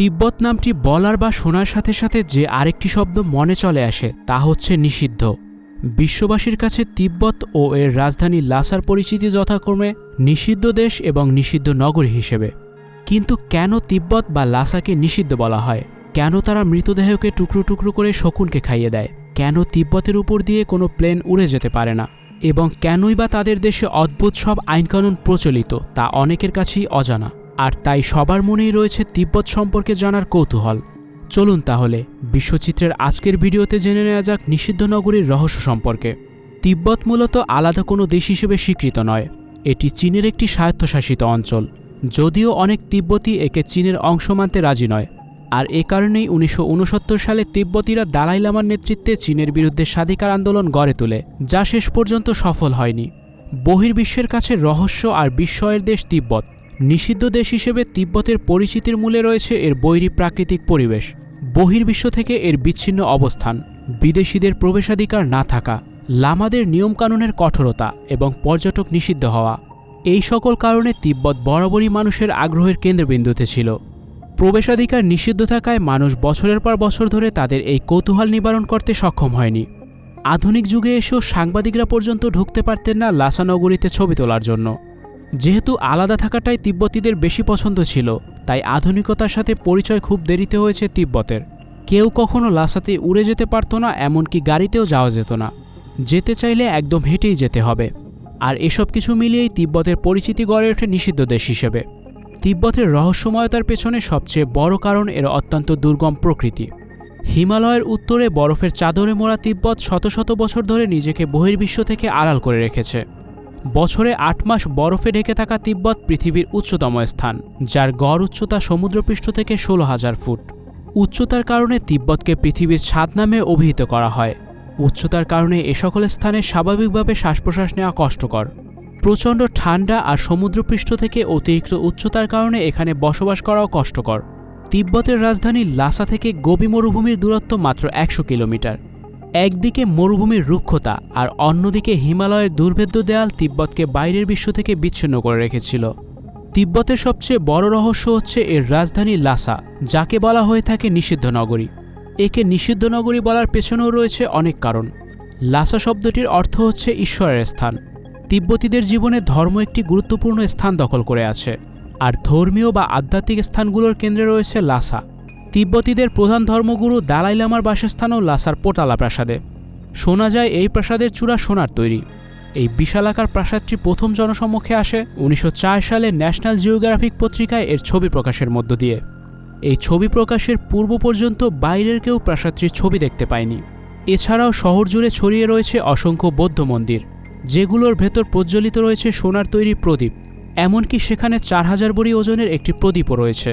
তিব্বত নামটি বলার বা শোনার সাথে সাথে যে আরেকটি শব্দ মনে চলে আসে, তা হচ্ছে নিষিদ্ধ। বিশ্ববাসীর কাছে তিব্বত ও এর রাজধানী লাসার পরিচিতি যথাক্রমে নিষিদ্ধ দেশ এবং নিষিদ্ধ নগরী হিসেবে। কিন্তু কেন তিব্বত বা লাসাকে নিষিদ্ধ বলা হয়? কেন তারা মৃতদেহকে টুকরো টুকরো করে শকুনকে খাইয়ে দেয়? কেন তিব্বতের উপর দিয়ে কোনো প্লেন উড়ে যেতে পারে না? এবং কেনই বা তাদের দেশে অদ্ভুত সব আইনকানুন প্রচলিত, তা অনেকের কাছেই অজানা। আর তাই সবার মনেই রয়েছে তিব্বত সম্পর্কে জানার কৌতূহল। চলুন তাহলে বিশ্বচিত্রের আজকের ভিডিওতে জেনে নেওয়া যাক নিষিদ্ধ নগরীর রহস্য সম্পর্কে। তিব্বত মূলত আলাদা কোনো দেশ হিসেবে স্বীকৃত নয়। এটি চীনের একটি স্বায়ত্তশাসিত অঞ্চল। যদিও অনেক তিব্বতী একে চীনের অংশ মানতে রাজি নয়। আর এ কারণেই উনিশশো উনসত্তর সালে তিব্বতীরা দালাই লামার নেতৃত্বে চীনের বিরুদ্ধে স্বাধিকার আন্দোলন গড়ে তোলে, যা শেষ পর্যন্ত সফল হয়নি। বহির্বিশ্বের কাছে রহস্য আর বিস্ময়ের দেশ তিব্বত। নিষিদ্ধ দেশ হিসেবে তিব্বতের পরিচিতির মূলে রয়েছে এর বৈরী প্রাকৃতিক পরিবেশ, বহির্বিশ্ব থেকে এর বিচ্ছিন্ন অবস্থান, বিদেশিদের প্রবেশাধিকার না থাকা, লামাদের নিয়মকানুনের কঠোরতা এবং পর্যটক নিষিদ্ধ হওয়া। এই সকল কারণে তিব্বত বরাবরই মানুষের আগ্রহের কেন্দ্রবিন্দুতে ছিল। প্রবেশাধিকার নিষিদ্ধ থাকায় মানুষ বছরের পর বছর ধরে তাদের এই কৌতূহল নিবারণ করতে সক্ষম হয়নি। আধুনিক যুগে এসেও সাংবাদিকরা পর্যন্ত ঢুকতে পারতেন না লাসা নগরীতে ছবি তোলার জন্য। যেহেতু আলাদা থাকাটাই তিব্বতীদের বেশি পছন্দ ছিল, তাই আধুনিকতার সাথে পরিচয় খুব দেরিতে হয়েছে তিব্বতের। কেউ কখনো লাসাতে উড়ে যেতে পারত না, এমনকি গাড়িতেও যাওয়া যেত না। যেতে চাইলে একদম হেঁটেই যেতে হবে। আর এসব কিছু মিলিয়েই তিব্বতের পরিচিতি গড়ে ওঠে নিষিদ্ধ দেশ হিসেবে। তিব্বতের রহস্যময়তার পেছনে সবচেয়ে বড় কারণ এর অত্যন্ত দুর্গম প্রকৃতি। হিমালয়ের উত্তরে বরফের চাদরে মোড়া তিব্বত শত শত বছর ধরে নিজেকে বহির্বিশ্ব থেকে আড়াল করে রেখেছে। বছরে আট মাস বরফে ঢেকে থাকা তিব্বত পৃথিবীর উচ্চতম স্থান, যার গড় উচ্চতা সমুদ্রপৃষ্ঠ থেকে ষোলো হাজার ফুট। উচ্চতার কারণে তিব্বতকে পৃথিবীর ছাদ নামে অভিহিত করা হয়। উচ্চতার কারণে এ সকল স্থানে স্বাভাবিকভাবে শ্বাস প্রশ্বাস নেওয়া কষ্টকর। প্রচণ্ড ঠান্ডা আর সমুদ্রপৃষ্ঠ থেকে অতিরিক্ত উচ্চতার কারণে এখানে বসবাস করাও কষ্টকর। তিব্বতের রাজধানী লাসা থেকে গোবি মরুভূমির দূরত্ব মাত্র একশো কিলোমিটার। একদিকে মরুভূমির রুক্ষতা আর অন্যদিকে হিমালয়ের দুর্ভেদ্য দেয়াল তিব্বতকে বাইরের বিশ্ব থেকে বিচ্ছিন্ন করে রেখেছিল। তিব্বতের সবচেয়ে বড় রহস্য হচ্ছে এর রাজধানী লাসা, যাকে বলা হয়ে থাকে নিষিদ্ধ নগরী। একে নিষিদ্ধ নগরী বলার পেছনেও রয়েছে অনেক কারণ। লাসা শব্দটির অর্থ হচ্ছে ঈশ্বরের স্থান। তিব্বতীদের জীবনে ধর্ম একটি গুরুত্বপূর্ণ স্থান দখল করে আছে। আর ধর্মীয় বা আধ্যাত্মিক স্থানগুলোর কেন্দ্রে রয়েছে লাসা। তিব্বতীদের প্রধান ধর্মগুরু দালাই লামার বাসস্থানও লাসার পোটালা প্রাসাদে। শোনা যায় এই প্রাসাদের চূড়া সোনার তৈরি। এই বিশালাকার প্রাসাদটি প্রথম জনসম্মুখে আসে উনিশশো চার সালে ন্যাশনাল জিওগ্রাফিক পত্রিকায় এর ছবি প্রকাশের মধ্য দিয়ে। এই ছবি প্রকাশের পূর্ব পর্যন্ত বাইরের কেউ প্রাসাদটির ছবি দেখতে পায়নি। এছাড়াও শহর জুড়ে ছড়িয়ে রয়েছে অসংখ্য বৌদ্ধ মন্দির, যেগুলোর ভেতর প্রজ্বলিত রয়েছে সোনার তৈরি প্রদীপ, এমনকি সেখানে চার হাজার বড়ি ওজনের একটি প্রদীপও রয়েছে।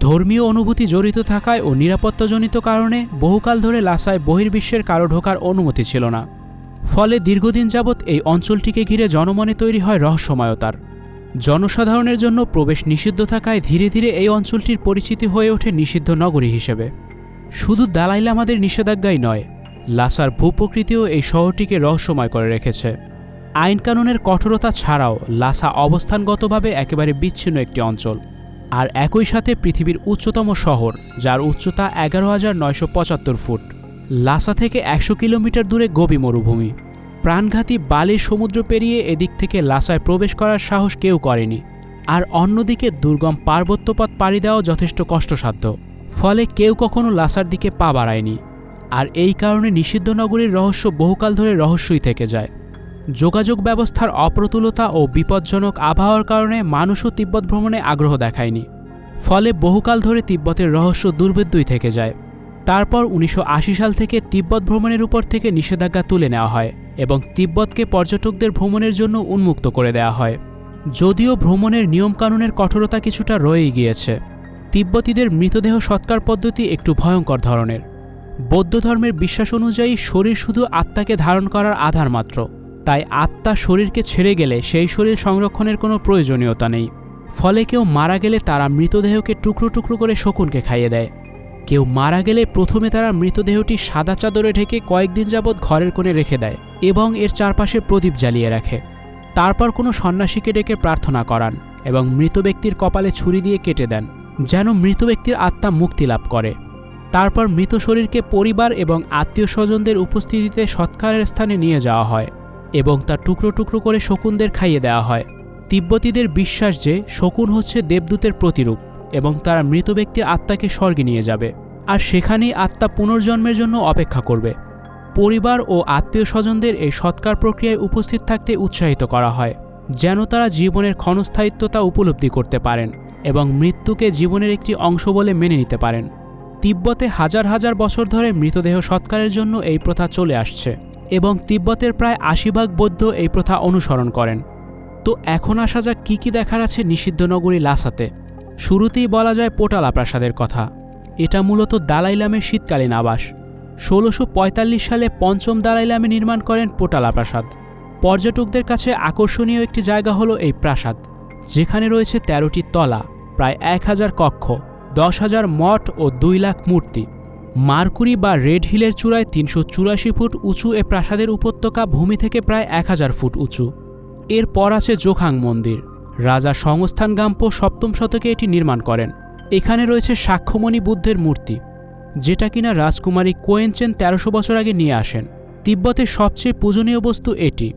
ধর্মীয় অনুভূতি জড়িত থাকায় ও নিরাপত্তাজনিত কারণে বহুকাল ধরে লাসায় বহির্বিশ্বের কারও ঢোকার অনুমতি ছিল না। ফলে দীর্ঘদিন যাবৎ এই অঞ্চলটিকে ঘিরে জনমনে তৈরি হয় রহস্যময়তার। জনসাধারণের জন্য প্রবেশ নিষিদ্ধ থাকায় ধীরে ধীরে এই অঞ্চলটির পরিচিতি হয়ে ওঠে নিষিদ্ধ নগরী হিসেবে। শুধু দালাইল আমাদের নিষেধাজ্ঞাই নয়, লাসার ভূপ্রকৃতিও এই শহরটিকে রহস্যময় করে রেখেছে। আইনকানুনের কঠোরতা ছাড়াও লাসা অবস্থানগতভাবে একেবারে বিচ্ছিন্ন একটি অঞ্চল। আর একই সাথে পৃথিবীর উচ্চতম শহর, যার উচ্চতা এগারো হাজার নয়শো পঁচাত্তর ফুট। লাসা থেকে একশো কিলোমিটার দূরে গবি মরুভূমি। প্রাণঘাতী বালির সমুদ্র পেরিয়ে এদিক থেকে লাসায় প্রবেশ করার সাহস কেউ করেনি। আর অন্যদিকে দুর্গম পার্বত্যপথ পাড়ি দেওয়া যথেষ্ট কষ্টসাধ্য। ফলে কেউ কখনো লাসার দিকে পা বাড়ায়নি। আর এই কারণে নিষিদ্ধ নগরীর রহস্য বহুকাল ধরে রহস্যই থেকে যায়। যোগাযোগ ব্যবস্থার অপ্রতুলতা ও বিপজ্জনক আবহাওয়ার কারণে মানুষও তিব্বত ভ্রমণে আগ্রহ দেখায়নি। ফলে বহুকাল ধরে তিব্বতের রহস্য দুর্ভেদ্যই থেকে যায়। তারপর উনিশশো আশি সাল থেকে তিব্বত ভ্রমণের উপর থেকে নিষেধাজ্ঞা তুলে নেওয়া হয় এবং তিব্বতকে পর্যটকদের ভ্রমণের জন্য উন্মুক্ত করে দেওয়া হয়। যদিও ভ্রমণের নিয়মকানুনের কঠোরতা কিছুটা রয়েই গিয়েছে। তিব্বতীদের মৃতদেহ সৎকার পদ্ধতি একটু ভয়ঙ্কর ধরনের। বৌদ্ধ ধর্মের বিশ্বাস অনুযায়ী শরীর শুধু আত্মাকে ধারণ করার আধার মাত্র। তাই আত্মা শরীরকে ছেড়ে গেলে সেই শরীর সংরক্ষণের কোনো প্রয়োজনীয়তা নেই। ফলে কেউ মারা গেলে তারা মৃতদেহকে টুকরো টুকরো করে শকুনকে খাইয়ে দেয়। কেউ মারা গেলে প্রথমে তারা মৃতদেহটি সাদা চাদরে ঢেকে কয়েকদিন যাবৎ ঘরের কোণে রেখে দেয় এবং এর চারপাশে প্রদীপ জ্বালিয়ে রাখে। তারপর কোনো সন্ন্যাসীকে ডেকে প্রার্থনা করান এবং মৃত ব্যক্তির কপালে ছুরি দিয়ে কেটে দেন, যেন মৃত ব্যক্তির আত্মা মুক্তি লাভ করে। তারপর মৃত শরীরকে পরিবার এবং আত্মীয় স্বজনদের উপস্থিতিতে সৎকারের স্থানে নিয়ে যাওয়া হয়। এবং তা টুকরো টুকরো করে শকুনদের খাইয়ে দেওয়া হয়। তিব্বতীদের বিশ্বাস যে শকুন হচ্ছে দেবদূতের প্রতিরূপ এবং তারা মৃত ব্যক্তির আত্মাকে স্বর্গে নিয়ে যাবে। আর সেখানেই আত্মা পুনর্জন্মের জন্য অপেক্ষা করবে। পরিবার ও আত্মীয় স্বজনদের এই সৎকার প্রক্রিয়ায় উপস্থিত থাকতে উৎসাহিত করা হয়, যেন তারা জীবনের ক্ষণস্থায়িত্বতা উপলব্ধি করতে পারেন এবং মৃত্যুকে জীবনের একটি অংশ বলে মেনে নিতে পারেন। তিব্বতে হাজার হাজার বছর ধরে মৃতদেহ সৎকারের জন্য এই প্রথা চলে আসছে। এবং তিব্বতের প্রায় আশি ভাগ বৌদ্ধ এই প্রথা অনুসরণ করেন। তো এখন আসা যাক কী কী দেখার আছে নিষিদ্ধ নগরী লাসাতে। শুরুতেই বলা যায় পোটালা প্রাসাদের কথা। এটা মূলত দালাইলামের শীতকালীন আবাস। ষোলোশো সালে পঞ্চম দালাইলামে নির্মাণ করেন পোটালা প্রাসাদ পর্যটকদের কাছে আকর্ষণীয় একটি জায়গা হলো এই প্রাসাদ। যেখানে রয়েছে তেরোটি তলা, প্রায় এক হাজার কক্ষ, দশ হাজার মঠ ও দুই লাখ মূর্তি। মার্কুরি বা রেড হিলের চূড়ায় তিনশো চুরাশি ফুট উঁচু এ প্রাসাদের উপত্যকা ভূমি থেকে প্রায় এক হাজার ফুট উঁচু। এরপর আছে জোখাং মন্দির। রাজা সংস্থান গাম্পো সপ্তম শতকে এটি নির্মাণ করেন। এখানে রয়েছে সাক্ষ্যমণি বুদ্ধের মূর্তি, যেটা কিনা রাজকুমারী কোয়েনচেন তেরোশো বছর আগে নিয়ে আসেন। তিব্বতের সবচেয়ে পূজনীয় বস্তু এটি।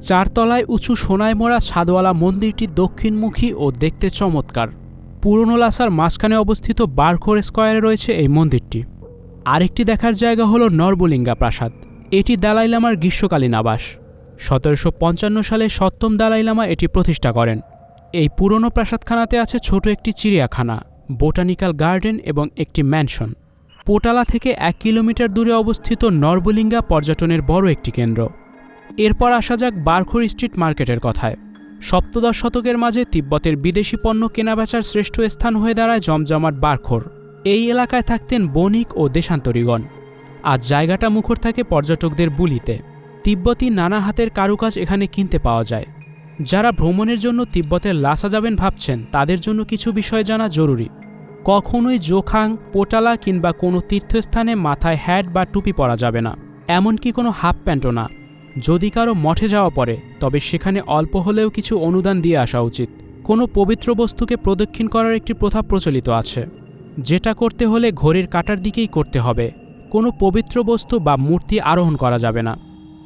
চারতলায় উঁচু সোনায় মোড়া ছাদওয়ালা মন্দিরটি দক্ষিণমুখী ও দেখতে চমৎকার। পুরনো লাসার মাঝখানে অবস্থিত বারখোর স্কোয়ারে রয়েছে এই মন্দিরটি। আরেকটি দেখার জায়গা হল নরবলিঙ্গা প্রাসাদ। এটি দালাই লামার গ্রীষ্মকালীন আবাস। সতেরোশো পঞ্চান্ন সালে সপ্তম দালাই লামা এটি প্রতিষ্ঠা করেন। এই পুরনো প্রাসাদখানাতে আছে ছোট একটি চিড়িয়াখানা, বোটানিক্যাল গার্ডেন এবং একটি ম্যানশন। পোটালা থেকে এক কিলোমিটার দূরে অবস্থিত নরবলিঙ্গা পর্যটনের বড় একটি কেন্দ্র। এরপর আসা যাক বারখোর স্ট্রিট মার্কেটের কথায়। সপ্তদশ শতকের মাঝে তিব্বতের বিদেশি পণ্য কেনাবেচার শ্রেষ্ঠ স্থান হয়ে দাঁড়ায় জমজমাট বারখোর। এই এলাকায় থাকতেন বণিক ও দেশান্তরীগণ। আজ জায়গাটা মুখর থাকে পর্যটকদের বুলিতে। তিব্বতী নানা হাতের কারুকাজ এখানে কিনতে পাওয়া যায়। যারা ভ্রমণের জন্য তিব্বতের লাসা যাবেন ভাবছেন, তাদের জন্য কিছু বিষয় জানা জরুরি। কখনোই জোখাং, পোটালা কিংবা কোনো তীর্থস্থানে মাথায় হ্যাট বা টুপি পরা যাবে না। এমনকি কোনো হাফ প্যান্টও না। যদি কারও মঠে যাওয়া পড়ে, তবে সেখানে অল্প হলেও কিছু অনুদান দিয়ে আসা উচিত। কোনো পবিত্র বস্তুকে প্রদক্ষিণ করার একটি প্রথা প্রচলিত আছে। যেটা করতে হলে ঘড়ির কাটার দিকেই করতে হবে। কোনো পবিত্র বস্তু বা মূর্তি আরোহণ করা যাবে না।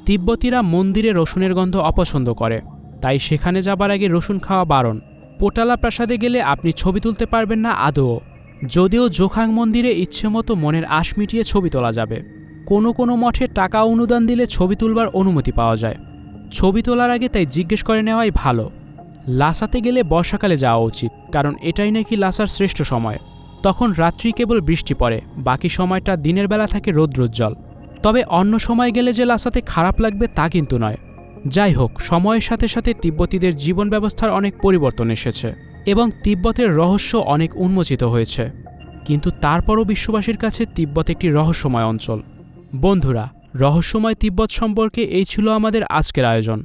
তিব্বতীরা মন্দিরে রসুনের গন্ধ অপছন্দ করে। তাই সেখানে যাবার আগে রসুন খাওয়া বারণ। পোটালা প্রাসাদে গেলে আপনি ছবি তুলতে পারবেন না আদৌ। যদিও জোখাং মন্দিরে ইচ্ছেমতো মনের আশ মিটিয়ে ছবি তোলা যাবে। কোনো কোনো মঠে টাকা অনুদান দিলে ছবি তুলবার অনুমতি পাওয়া যায়। ছবি তোলার আগে তাই জিজ্ঞেস করে নেওয়াই ভালো। লাসাতে গেলে বর্ষাকালে যাওয়া উচিত, কারণ এটাই নাকি লাসার শ্রেষ্ঠ সময়। তখন রাত্রি কেবল বৃষ্টি পড়ে, বাকি সময়টা দিনের বেলা থাকে রৌদ্রোজ্জ্বল। তবে অন্য সময় গেলে যে লাসাতে খারাপ লাগবে তা কিন্তু নয়। যাই হোক, সময়ের সাথে সাথে তিব্বতীদের জীবন ব্যবস্থার অনেক পরিবর্তন এসেছে এবং তিব্বতের রহস্য অনেক উন্মোচিত হয়েছে। কিন্তু তারপরও বিশ্ববাসীর কাছে তিব্বত একটি রহস্যময় অঞ্চল। বন্ধুরা, রহস্যময় তিব্বত সম্পর্কে এই ছিল আমাদের আজকের আয়োজন।